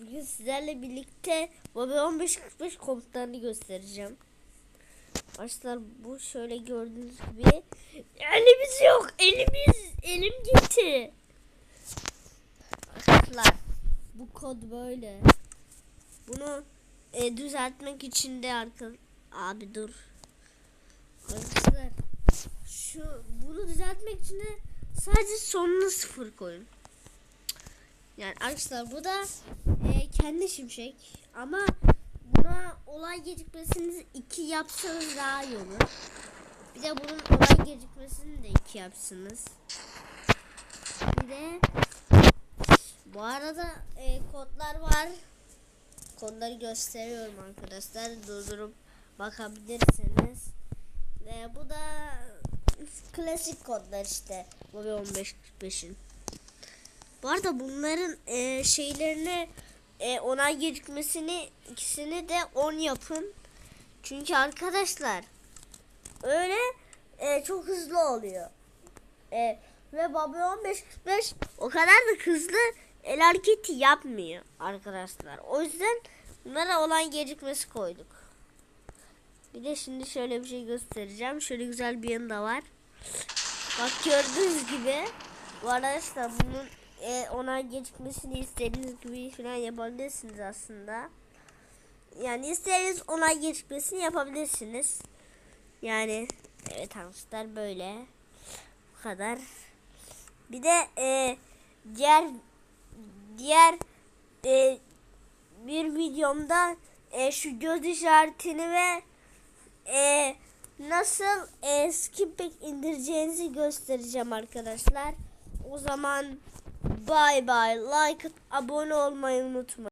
Bugün sizlerle birlikte Bobby 1545 komutlarını göstereceğim. Arkadaşlar bu şöyle gördüğünüz gibi elimiz yok. Elimiz elim gitti. Arkadaşlar bu kod böyle. Bunu e, düzeltmek için de arka abi dur. Arkadaşlar şu bunu düzeltmek için de sadece sonuna sıfır koyun. Yani arkadaşlar bu da e, kendi şimşek ama buna olay gecikmesini iki yapsanız daha iyi olur. Bir de bunun olay gecikmesini de iki yapsınız. Bir de bu arada e, kodlar var. Kodları gösteriyorum arkadaşlar. Durdurup bakabilirsiniz. Ve bu da klasik kodlar işte. Bu 15.45'in. Bu arada bunların e, şeylerini e, onay gecikmesini ikisini de 10 yapın. Çünkü arkadaşlar öyle e, çok hızlı oluyor. E, ve Bobby 1545 o kadar da hızlı el hareketi yapmıyor arkadaşlar. O yüzden bunlara olan gecikmesi koyduk. Bir de şimdi şöyle bir şey göstereceğim. Şöyle güzel bir yanı da var. Bak gördüğünüz gibi bu arkadaşlar bunun e, ona gecikmesini istediğiniz gibi falan yapabilirsiniz aslında. Yani istediğiniz ona gecikmesini yapabilirsiniz. Yani evet arkadaşlar böyle. Bu kadar. Bir de e, diğer diğer e, bir videomda e, şu göz işaretini ve e, nasıl e, skip pack indireceğinizi göstereceğim arkadaşlar. O zaman bye bye like abone olmayı unutmayın.